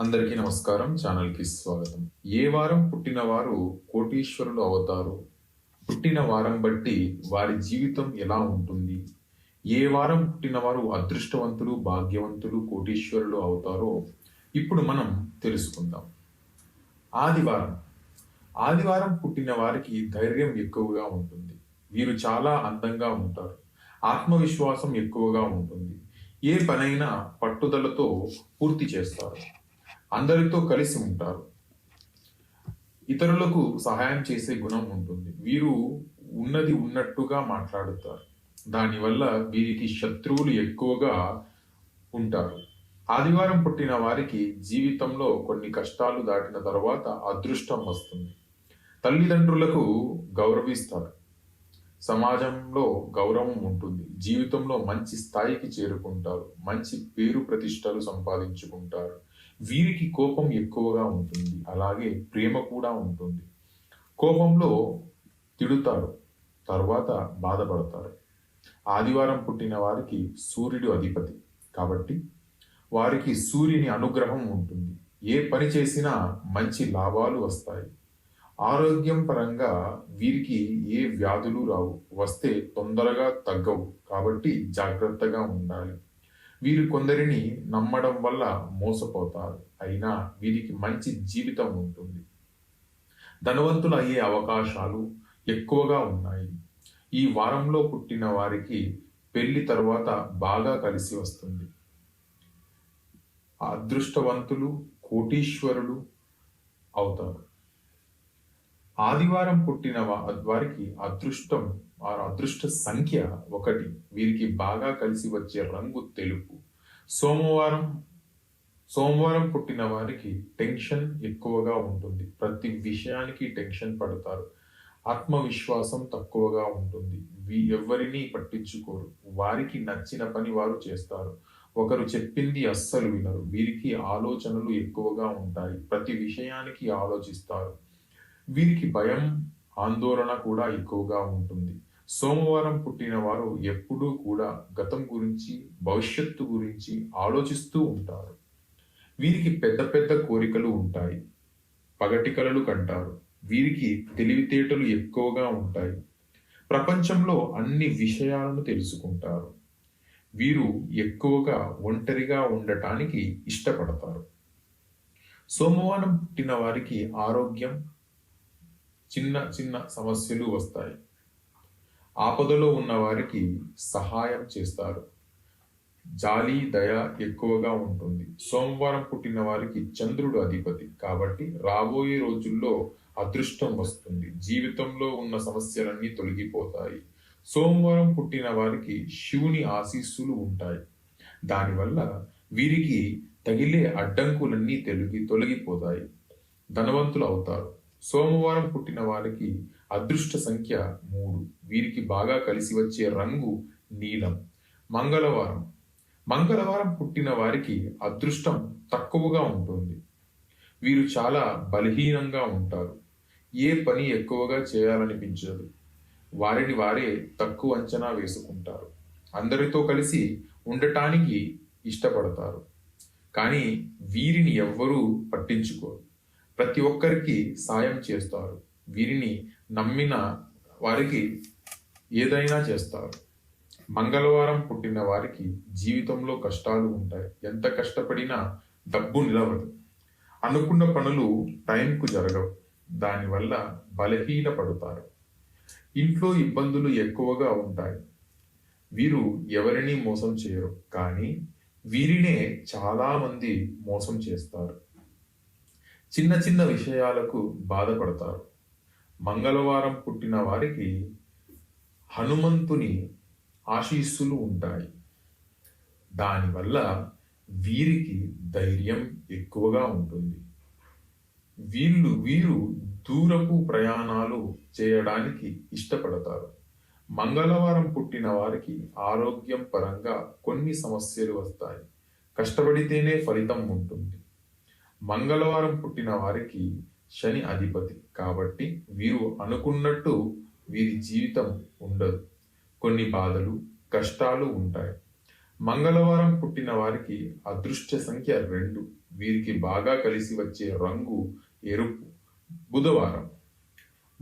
అందరికీ నమస్కారం ఛానల్కి స్వాగతం. ఏ వారం పుట్టిన వారు కోటీశ్వరులు అవుతారు? పుట్టిన వారం బట్టి వారి జీవితం ఎలా ఉంటుంది? ఏ వారం పుట్టిన వారు అదృష్టవంతులు భాగ్యవంతులు కోటీశ్వరులు అవుతారో ఇప్పుడు మనం తెలుసుకుందాం. ఆదివారం. ఆదివారం పుట్టిన వారికి ధైర్యం ఎక్కువగా ఉంటుంది. వీరు చాలా అందంగా ఉంటారు. ఆత్మవిశ్వాసం ఎక్కువగా ఉంటుంది. ఏ పనైనా పట్టుదలతో పూర్తి చేస్తారు. అందరితో కలిసి ఉంటారు. ఇతరులకు సహాయం చేసే గుణం ఉంటుంది. వీరు ఉన్నది ఉన్నట్టుగా మాట్లాడుతారు. దానివల్ల వీరికి శత్రువులు ఎక్కువగా ఉంటారు. ఆదివారం పుట్టిన వారికి జీవితంలో కొన్ని కష్టాలు దాటిన తర్వాత అదృష్టం వస్తుంది. తల్లిదండ్రులకు గౌరవిస్తారు. సమాజంలో గౌరవం ఉంటుంది. జీవితంలో మంచి స్థాయికి చేరుకుంటారు. మంచి పేరు ప్రతిష్టలు సంపాదించుకుంటారు. వీరికి కోపం ఎక్కువగా ఉంటుంది. అలాగే ప్రేమ కూడా ఉంటుంది. కోపంలో తిడుతారు తర్వాత బాధపడతారు ఆదివారం పుట్టిన వారికి సూర్యుడు అధిపతి. కాబట్టి వారికి సూర్యుని అనుగ్రహం ఉంటుంది. ఏ పని చేసినా మంచి లాభాలు వస్తాయి. ఆరోగ్యం పరంగా వీరికి ఏ వ్యాధులు రావు. వస్తే తొందరగా తగ్గవు. కాబట్టి జాగ్రత్తగా ఉండాలి. వీరు కొందరిని నమ్మడం వల్ల మోసపోతారు. అయినా వీరికి మంచి జీవితం ఉంటుంది. ధనవంతులు అయ్యే అవకాశాలు ఎక్కువగా ఉన్నాయి. ఈ వారంలో పుట్టిన వారికి పెళ్ళి తర్వాత బాగా కలిసి వస్తుంది. అదృష్టవంతులు కోటీశ్వరులు అవుతారు. ఆదివారం పుట్టిన వారికి అదృష్టం వారి అదృష్ట సంఖ్య ఒకటి. వీరికి బాగా కలిసి వచ్చే రంగు తెలుపు. సోమవారం సోమవారం పుట్టిన వారికి టెన్షన్ ఎక్కువగా ఉంటుంది. ప్రతి విషయానికి టెన్షన్ పడతారు. ఆత్మవిశ్వాసం తక్కువగా ఉంటుంది. ఎవరిని పట్టించుకోరు. వారికి నచ్చిన పని వారు చేస్తారు. ఒకరు చెప్పింది అస్సలు వినరు. వీరికి ఆలోచనలు ఎక్కువగా ఉంటాయి. ప్రతి విషయానికి ఆలోచిస్తారు. వీరికి భయం ఆందోళన కూడా ఎక్కువగా ఉంటుంది. సోమవారం పుట్టిన వారు ఎప్పుడూ కూడా గతం గురించి భవిష్యత్తు గురించి ఆలోచిస్తూ ఉంటారు. వీరికి పెద్ద పెద్ద కోరికలు ఉంటాయి. పగటి కలలు కంటారు. వీరికి తెలివితేటలు ఎక్కువగా ఉంటాయి. ప్రపంచంలో అన్ని విషయాలను తెలుసుకుంటారు. వీరు ఎక్కువగా ఒంటరిగా ఉండటానికి ఇష్టపడతారు. సోమవారం పుట్టిన వారికి ఆరోగ్యం చిన్న చిన్న సమస్యలు వస్తాయి. ఆపదలో ఉన్న వారికి సహాయం చేస్తారు. జాలి దయ ఎక్కువగా ఉంటుంది. సోమవారం పుట్టిన వారికి చంద్రుడు అధిపతి. కాబట్టి రాబోయే రోజుల్లో అదృష్టం వస్తుంది. జీవితంలో ఉన్న సమస్యలన్నీ తొలగిపోతాయి. సోమవారం పుట్టిన వారికి శివుని ఆశీస్సులు ఉంటాయి. దానివల్ల వీరికి తగిలే అడ్డంకులన్నీ తొలగి తొలగిపోతాయి. ధనవంతులు అవుతారు. సోమవారం పుట్టిన వారికి అదృష్ట సంఖ్య మూడు. వీరికి బాగా కలిసి వచ్చే రంగు నీలం. మంగళవారం. మంగళవారం పుట్టిన వారికి అదృష్టం తక్కువగా ఉంటుంది. వీరు చాలా బలహీనంగా ఉంటారు. ఏ పని ఎక్కువగా చేయాలనిపించదు. వారిని వారే తక్కువ అంచనా వేసుకుంటారు. అందరితో కలిసి ఉండటానికి ఇష్టపడతారు. కానీ వీరిని ఎవ్వరూ పట్టించుకోరు. ప్రతి ఒక్కరికి సాయం చేస్తారు. వీరిని నమ్మిన వారికి ఏదైనా చేస్తారు. మంగళవారం పుట్టిన వారికి జీవితంలో కష్టాలు ఉంటాయి. ఎంత కష్టపడినా డబ్బు నిలవదు. అనుకున్న పనులు టైంకు జరగవు. దానివల్ల బలహీన పడతారు ఇంట్లో ఇబ్బందులు ఎక్కువగా ఉంటాయి. వీరు ఎవరిని మోసం చేయరు. కానీ వీరినే చాలామంది మోసం చేస్తారు. చిన్న చిన్న విషయాలకు బాధపడతారు. మంగళవారం పుట్టిన వారికి హనుమంతుని ఆశీస్సులు ఉంటాయి. దానివల్ల వీరికి ధైర్యం ఎక్కువగా ఉంటుంది. వీళ్ళు వీరు దూరపు ప్రయాణాలు చేయడానికి ఇష్టపడతారు. మంగళవారం పుట్టిన వారికి ఆరోగ్యం పరంగా కొన్ని సమస్యలు వస్తాయి. కష్టపడితేనే ఫలితం ఉంటుంది. మంగళవారం పుట్టిన వారికి శని అధిపతి. కాబట్టి వీరు అనుకున్నట్టు వీరి జీవితం ఉండదు. కొన్ని బాధలు కష్టాలు ఉంటాయి. మంగళవారం పుట్టిన వారికి అదృష్ట సంఖ్య రెండు. వీరికి బాగా కలిసి వచ్చే రంగు ఎరుపు. బుధవారం.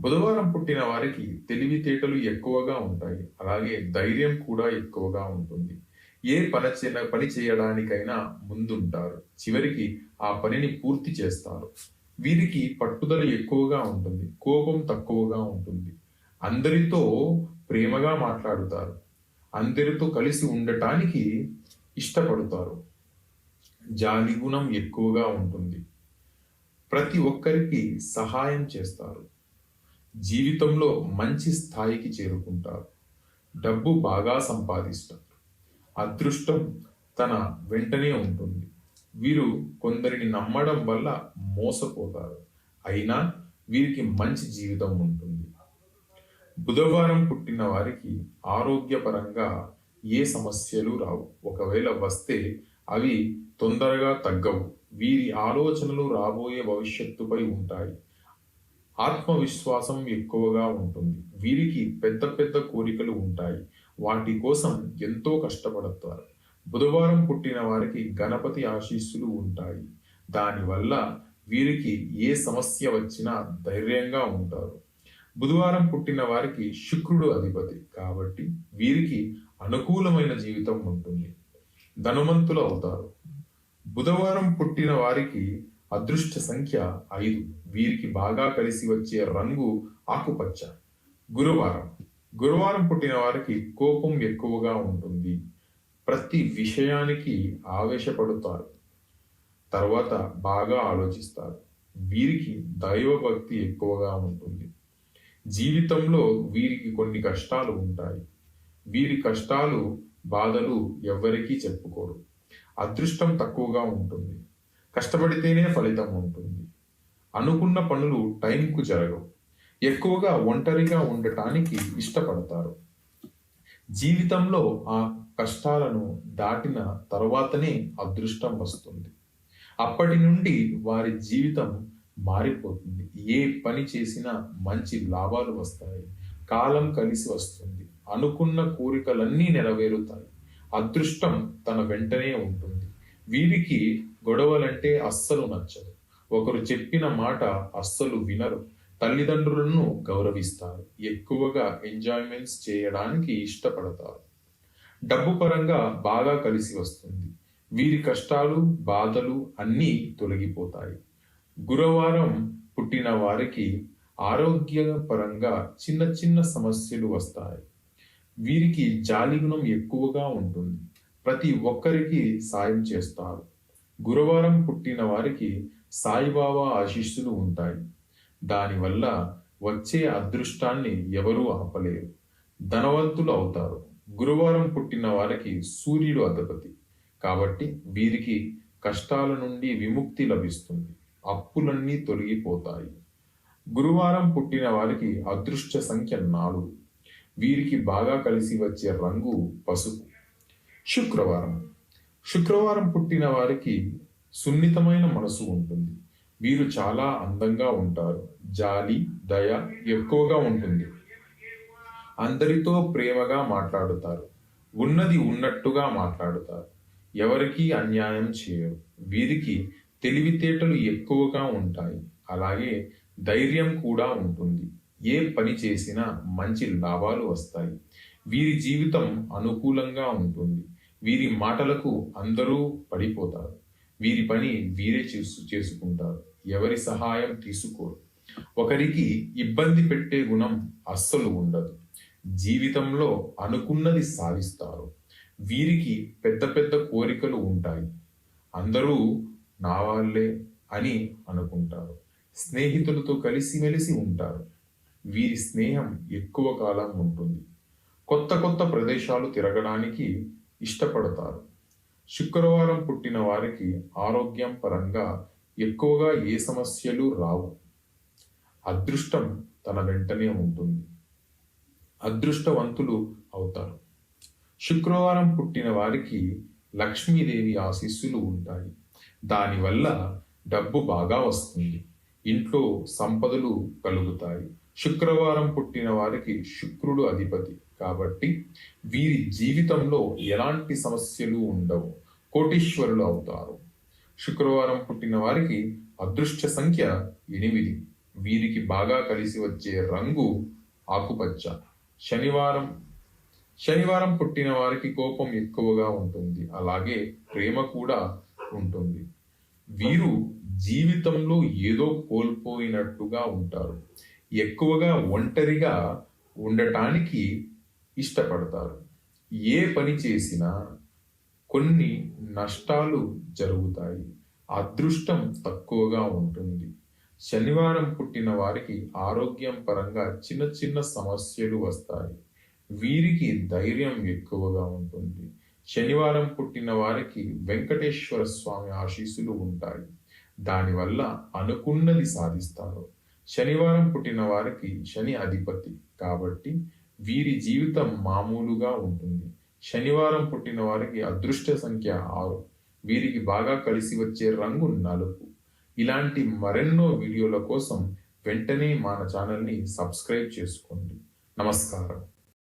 బుధవారం పుట్టిన వారికి తెలివితేటలు ఎక్కువగా ఉంటాయి. అలాగే ధైర్యం కూడా ఎక్కువగా ఉంటుంది. ఏ పని చే- పని చేయడానికైనా ముందుంటారు. చివరికి ఆ పనిని పూర్తి చేస్తారు. వీరికి పట్టుదల ఎక్కువగా ఉంటుంది కోపం తక్కువగా ఉంటుంది. అందరితో ప్రేమగా మాట్లాడుతారు. అందరితో కలిసి ఉండటానికి ఇష్టపడతారు. జాలి గుణం ఎక్కువగా ఉంటుంది. ప్రతి ఒక్కరికి సహాయం చేస్తారు. జీవితంలో మంచి స్థాయికి చేరుకుంటారు. డబ్బు బాగా సంపాదిస్తారు. అదృష్టం తన వెంటనే ఉంటుంది. వీరు కొందరిని నమ్మడం వల్ల మోసపోతారు. అయినా వీరికి మంచి జీవితం ఉంటుంది. బుధవారం పుట్టిన వారికి ఆరోగ్యపరంగా ఏ సమస్యలు రావు. ఒకవేళ వస్తే అవి తొందరగా తగ్గవు. వీరి ఆలోచనలు రాబోయే భవిష్యత్తుపై ఉంటాయి. ఆత్మవిశ్వాసం ఎక్కువగా ఉంటుంది. వీరికి పెద్ద పెద్ద కోరికలు ఉంటాయి. వాటి కోసం ఎంతో కష్టపడతారు. బుధవారం పుట్టిన వారికి గణపతి ఆశీస్సులు ఉంటాయి. దానివల్ల వీరికి ఏ సమస్య వచ్చినా ధైర్యంగా ఉంటారు. బుధవారం పుట్టిన వారికి శుక్రుడు అధిపతి కాబట్టి వీరికి అనుకూలమైన జీవితం ఉంటుంది. ధనవంతులు అవుతారు. బుధవారం పుట్టిన వారికి అదృష్ట సంఖ్య ఐదు. వీరికి బాగా కలిసి వచ్చే రంగు ఆకుపచ్చ. గురువారం. గురువారం పుట్టిన వారికి కోపం ఎక్కువగా ఉంటుంది. ప్రతి విషయానికి ఆవేశపడుతారు. తర్వాత బాగా ఆలోచిస్తారు. వీరికి దైవభక్తి ఎక్కువగా ఉంటుంది. జీవితంలో వీరికి కొన్ని కష్టాలు ఉంటాయి. వీరి కష్టాలు బాధలు ఎవ్వరికీ చెప్పుకోరు. అదృష్టం తక్కువగా ఉంటుంది. కష్టపడితేనే ఫలితం ఉంటుంది. అనుకున్న పనులు టైంకు జరగవు. ఎక్కువగా ఒంటరిగా ఉండటానికి ఇష్టపడతారు. జీవితంలో ఆ కష్టాలను దాటిన తర్వాతనే అదృష్టం వస్తుంది. అప్పటి నుండి వారి జీవితం మారిపోతుంది. ఏ పని చేసినా మంచి లాభాలు వస్తాయి. కాలం కలిసి వస్తుంది. అనుకున్న కోరికలన్నీ నెరవేరుతాయి. అదృష్టం తన వెంటనే ఉంటుంది. వీరికి గొడవలంటే అస్సలు నచ్చదు. ఒకరు చెప్పిన మాట అస్సలు వినరు. తల్లిదండ్రులను గౌరవిస్తారు. ఎక్కువగా ఎంజాయ్మెంట్స్ చేయడానికి ఇష్టపడతారు. డబ్బు పరంగా బాగా కలిసి వస్తుంది. వీరి కష్టాలు బాధలు అన్నీ తొలగిపోతాయి. గురువారం పుట్టిన వారికి ఆరోగ్యపరంగా చిన్న చిన్న సమస్యలు వస్తాయి. వీరికి జాలి గుణం ఎక్కువగా ఉంటుంది. ప్రతి ఒక్కరికి సాయం చేస్తారు. గురువారం పుట్టిన వారికి సాయిబాబా ఆశీస్సులు ఉంటాయి. దానివల్ల వచ్చే అదృష్టాన్ని ఎవరూ ఆపలేరు. ధనవంతులు అవుతారు. గురువారం పుట్టిన వారికి సూర్యుడు అధిపతి. కాబట్టి వీరికి కష్టాల నుండి విముక్తి లభిస్తుంది. అప్పులన్నీ తొలగిపోతాయి. గురువారం పుట్టిన వారికి అదృష్ట సంఖ్య నాలుగు. వీరికి బాగా కలిసి వచ్చే రంగు పసుపు. శుక్రవారం. శుక్రవారం పుట్టిన వారికి సున్నితమైన మనసు ఉంటుంది. వీరు చాలా అందంగా ఉంటారు. జాలి దయ ఎక్కువగా ఉంటుంది. అందరితో ప్రేమగా మాట్లాడుతారు. ఉన్నది ఉన్నట్టుగా మాట్లాడుతారు. ఎవరికీ అన్యాయం చేయరు. వీరికి తెలివితేటలు ఎక్కువగా ఉంటాయి. అలాగే ధైర్యం కూడా ఉంటుంది. ఏ పని చేసినా మంచి లాభాలు వస్తాయి. వీరి జీవితం అనుకూలంగా ఉంటుంది. వీరి మాటలకు అందరూ పడిపోతారు. వీరి పని వీరే చేసు చేసుకుంటారు. ఎవరి సహాయం తీసుకోరు. ఒకరికి ఇబ్బంది పెట్టే గుణం అస్సలు ఉండదు. జీవితంలో అనుకున్నది సాధిస్తారు. వీరికి పెద్ద పెద్ద కోరికలు ఉంటాయి. అందరూ నా వాళ్ళే అని అనుకుంటారు. స్నేహితులతో కలిసిమెలిసి ఉంటారు. వీరి స్నేహం ఎక్కువ కాలం ఉంటుంది. కొత్త కొత్త ప్రదేశాలు తిరగడానికి ఇష్టపడతారు. శుక్రవారం పుట్టిన వారికి ఆరోగ్యం పరంగా ఎక్కువగా ఏ సమస్యలు రావు. అదృష్టం తన వెంటనే ఉంటుంది. అదృష్టవంతులు అవుతారు. శుక్రవారం పుట్టిన వారికి లక్ష్మీదేవి ఆశీస్సులు ఉంటాయి. దానివల్ల డబ్బు బాగా వస్తుంది. ఇంట్లో సంపదలు కలుగుతాయి. శుక్రవారం పుట్టిన వారికి శుక్రుడు అధిపతి కాబట్టి వీరి జీవితంలో ఎలాంటి సమస్యలు ఉండవు. కోటీశ్వరులు అవుతారు. శుక్రవారం పుట్టిన వారికి అదృష్ట సంఖ్య ఎనిమిది. వీరికి బాగా కలిసి వచ్చే రంగు ఆకుపచ్చ. శనివారం శనివారం పుట్టిన వారికి కోపం ఎక్కువగా ఉంటుంది. అలాగే ప్రేమ కూడా ఉంటుంది. వీరు జీవితంలో ఏదో కోల్పోయినట్టుగా ఉంటారు. ఎక్కువగా ఒంటరిగా ఉండటానికి ఇష్టపడతారు. ఏ పని చేసినా కొన్ని నష్టాలు జరుగుతాయి. అదృష్టం తక్కువగా ఉంటుంది. శనివారం పుట్టిన వారికి ఆరోగ్యం పరంగా చిన్న చిన్న సమస్యలు వస్తాయి. వీరికి ధైర్యం ఎక్కువగా ఉంటుంది. శనివారం పుట్టిన వారికి వెంకటేశ్వర స్వామి ఆశీస్సులు ఉంటాయి. దానివల్ల అనుకున్నది సాధిస్తారు. శనివారం పుట్టిన వారికి శని అధిపతి కాబట్టి వీరి జీవితం మామూలుగా ఉంటుంది. శనివారం పుట్టిన వారికి అదృష్ట సంఖ్య ఆరు. వీరికి బాగా కలిసి వచ్చే రంగు నలుపు. ఇలాంటి మరెన్నో వీడియోల కోసం వెంటనే మన ఛానల్ని సబ్స్క్రైబ్ చేసుకోండి. నమస్కారం.